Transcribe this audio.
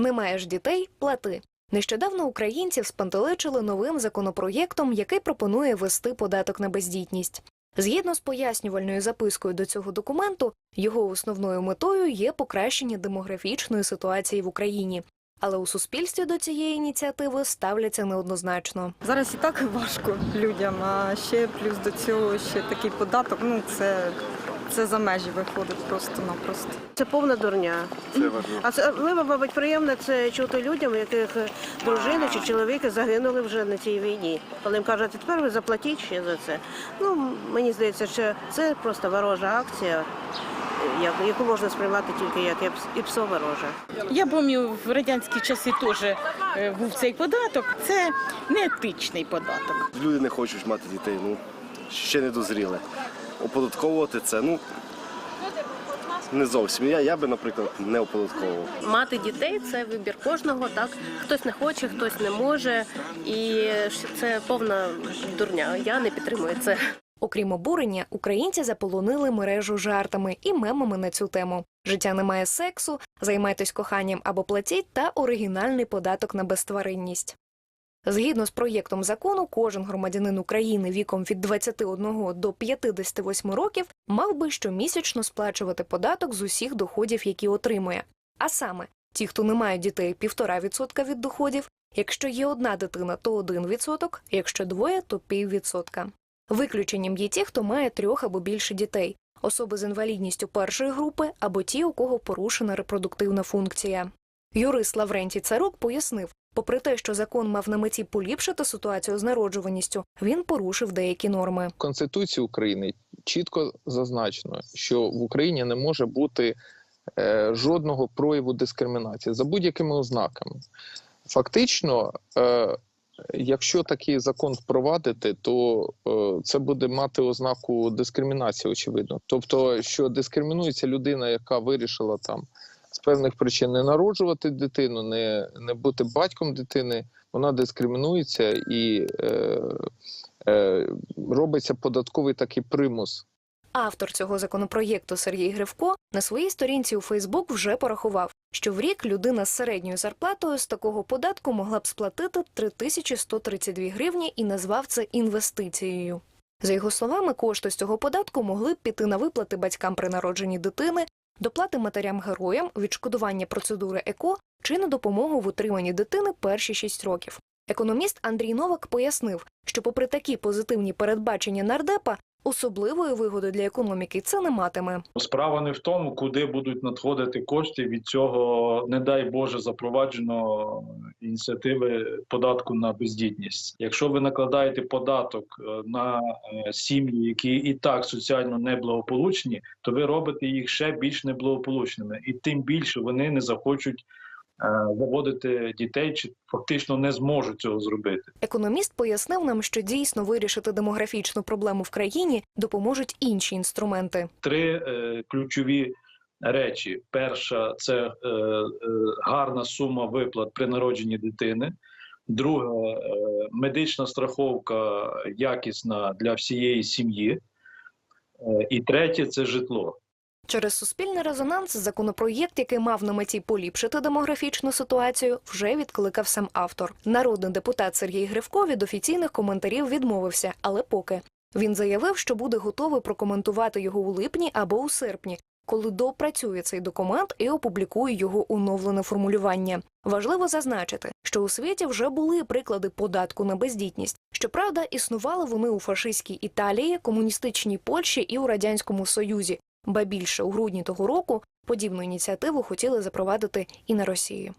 Не маєш дітей плати. Нещодавно українців спантеличили новим законопроєктом, який пропонує ввести податок на бездітність. Згідно з пояснювальною запискою до цього документу, його основною метою є покращення демографічної ситуації в Україні. Але у суспільстві до цієї ініціативи ставляться неоднозначно. Зараз і так важко людям, а ще плюс до цього ще такий податок. Ну це, це за межі виходить просто-напросто. Це повна дурня. Це важливо. А це особливо, мабуть, приємно це чути людям, яких дружини чи чоловіки загинули вже на цій війні. Коли їм кажуть, тепер ви заплатіть ще за це. Ну мені здається, що це просто ворожа акція, яку можна сприймати тільки як іпс- іпсова рожа. Я пам'ятаю, в радянські часи теж е, був цей податок. Це не етичний податок. Люди не хочуть мати дітей, ну ще не дозріли. Оподатковувати це, ну не зовсім. Я, я би, наприклад, не оподатковував. Мати дітей це вибір кожного. Так хтось не хоче, хтось не може, і це повна дурня. Я не підтримую це. Окрім обурення, українці заполонили мережу жартами і мемами на цю тему. Життя немає сексу, займайтесь коханням або платіть та оригінальний податок на безтваринність. Згідно з проєктом закону, кожен громадянин України віком від 21 до 58 років мав би щомісячно сплачувати податок з усіх доходів, які отримує. А саме, ті, хто не мають дітей, 1,5% від доходів, якщо є одна дитина, то 1%, якщо двоє, то піввідсотка. Виключенням є ті, хто має трьох або більше дітей, особи з інвалідністю першої групи або ті, у кого порушена репродуктивна функція. Юрист Лаврентій Царук пояснив, попри те, що закон мав на меті поліпшити ситуацію з народжуваністю, він порушив деякі норми. В Конституції України чітко зазначено, що в Україні не може бути е, жодного прояву дискримінації за будь-якими ознаками. Фактично, е, якщо такий закон впровадити, то е, це буде мати ознаку дискримінації, очевидно. Тобто, що дискримінується людина, яка вирішила там певних причин не народжувати дитину, не, не бути батьком дитини, вона дискримінується і. Е, е, робиться податковий такий примус. Автор цього законопроєкту Сергій Гривко на своїй сторінці у Фейсбук вже порахував, що в рік людина з середньою зарплатою з такого податку могла б сплатити 3132 гривні і назвав це інвестицією. За його словами, кошти з цього податку могли б піти на виплати батькам при народженні дитини, доплати матерям-героям, відшкодування процедури ЕКО чи на допомогу в утриманні дитини перші 6 років. Економіст Андрій Новак пояснив, що попри такі позитивні передбачення нардепа, особливої вигоди для економіки це не матиме. Справа не в тому, куди будуть надходити кошти від цього, не дай Боже, запроваджено ініціативи податку на бездітність. Якщо ви накладаєте податок е, на е, сім'ї, які і так соціально неблагополучні, то ви робите їх ще більш неблагополучними, і тим більше вони не захочуть заводити дітей, чи фактично не зможуть цього зробити. Економіст пояснив нам, що дійсно вирішити демографічну проблему в країні допоможуть інші інструменти. три е, ключові речі: перша це е, е, гарна сума виплат при народженні дитини. Друге, е, медична страховка якісна для всієї сім'ї. Е, І третє це житло. Через суспільний резонанс законопроєкт, який мав на меті поліпшити демографічну ситуацію, вже відкликав сам автор. Народний депутат Сергій Гривко від офіційних коментарів відмовився, але поки він заявив, що буде готовий прокоментувати його у липні або у серпні, коли доопрацює цей документ і опублікує його оновлене формулювання. Важливо зазначити, що у світі вже були приклади податку на бездітність. Щоправда, існували вони у фашистській Італії, комуністичній Польщі і у радянському Союзі. Ба більше у грудні того року подібну ініціативу хотіли запровадити і на Росії.